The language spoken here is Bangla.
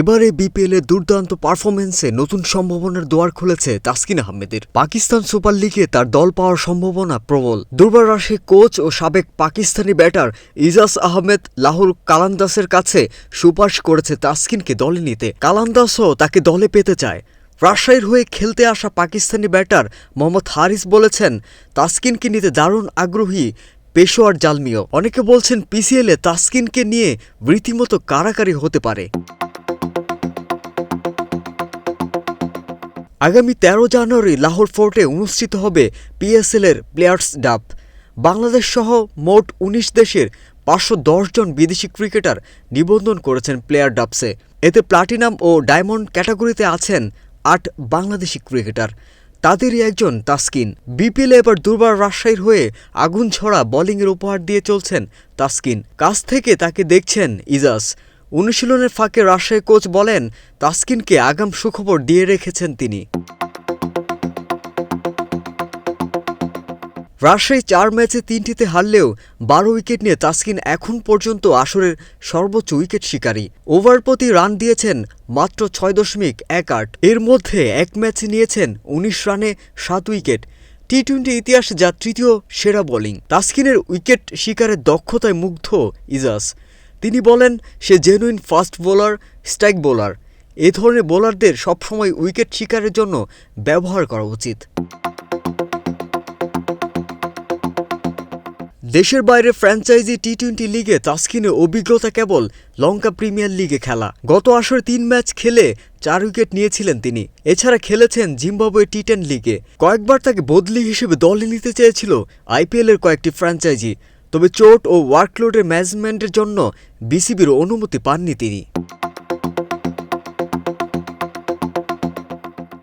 এবারে বিপিএলে দুর্দান্ত পারফরমেন্সে নতুন সম্ভাবনার দুয়ার খুলেছে তাসকিন আহমেদের। পাকিস্তান সুপার লিগে তার দল পাওয়ার সম্ভাবনা প্রবল। দুর্বার রাশি কোচ ও সাবেক পাকিস্তানি ব্যাটার ইজাজ আহমেদ লাহুর কালান্দাসের কাছে সুপারিশ করেছে তাসকিনকে দলে নিতে। কালান্দাসও তাকে দলে পেতে চায়। রাজশাহীর হয়ে খেলতে আসা পাকিস্তানি ব্যাটার মোহাম্মদ হারিস বলেছেন, তাসকিনকে নিতে দারুণ আগ্রহী পেশোয়ার জালমিও। অনেকে বলছেন পিসিএলে তাসকিনকে নিয়ে রীতিমতো কারাকারি হতে পারে। আগামী তেরো জানুয়ারি লাহোর ফোর্টে অনুষ্ঠিত হবে পিএসএল এর প্লেয়ার্স ডাপ বাংলাদেশ সহ মোট উনিশ দেশের পাঁচশো দশ জন বিদেশি ক্রিকেটার নিবন্ধন করেছেন প্লেয়ার ডাপসে এতে প্লাটিনাম ও ডায়মন্ড ক্যাটাগরিতে আছেন আট বাংলাদেশি ক্রিকেটার। তাদেরই একজন তাসকিন। বিপিএলে এবার দুর্বার রাজশাহীর হয়ে আগুন ছড়া বোলিংয়ের উপহার দিয়ে চলছেন তাসকিন। কাছ থেকে তাকে দেখছেন ইজাজ। অনুশীলনের ফাঁকে রাজশাহী কোচ বলেন, তাসকিনকে আগাম সুখবর দিয়ে রেখেছেন তিনি। রাজশাহী চার ম্যাচে তিনটিতে হারলেও বারো উইকেট নিয়ে তাসকিন এখন পর্যন্ত আসরের সর্বোচ্চ উইকেট শিকারী। ওভার প্রতি রান দিয়েছেন মাত্র ছয় দশমিক এক আট। এর মধ্যে এক ম্যাচে নিয়েছেন উনিশ রানে সাত উইকেট। টি টোয়েন্টি ইতিহাসে যা তৃতীয় সেরা বোলিং। তাসকিনের উইকেট শিকারের দক্ষতায় মুগ্ধ ইজাজ। তিনি বলেন, সে genuine fast bowler strike bowler এ ধরনের বোলারদের সবসময় উইকেট শিকারের জন্য ব্যবহার করা উচিত। দেশের বাইরে ফ্র্যাঞ্চাইজি টি টোয়েন্টি লিগে তাসকিনের অভিজ্ঞতা কেবল লঙ্কা প্রিমিয়ার লিগে খেলা। গত আসরে তিন ম্যাচ খেলে চার উইকেট নিয়েছিলেন তিনি। এছাড়া খেলেছেন জিম্বাবুয়ে টি টেন লিগে কয়েকবার তাকে বদলি হিসেবে দলে নিতে চেয়েছিল আইপিএলের কয়েকটি ফ্র্যাঞ্চাইজি তবে চোট ও ওয়ার্কলোডের ম্যানেজমেন্টের জন্য বিসিবির অনুমতি পাননি তিনি।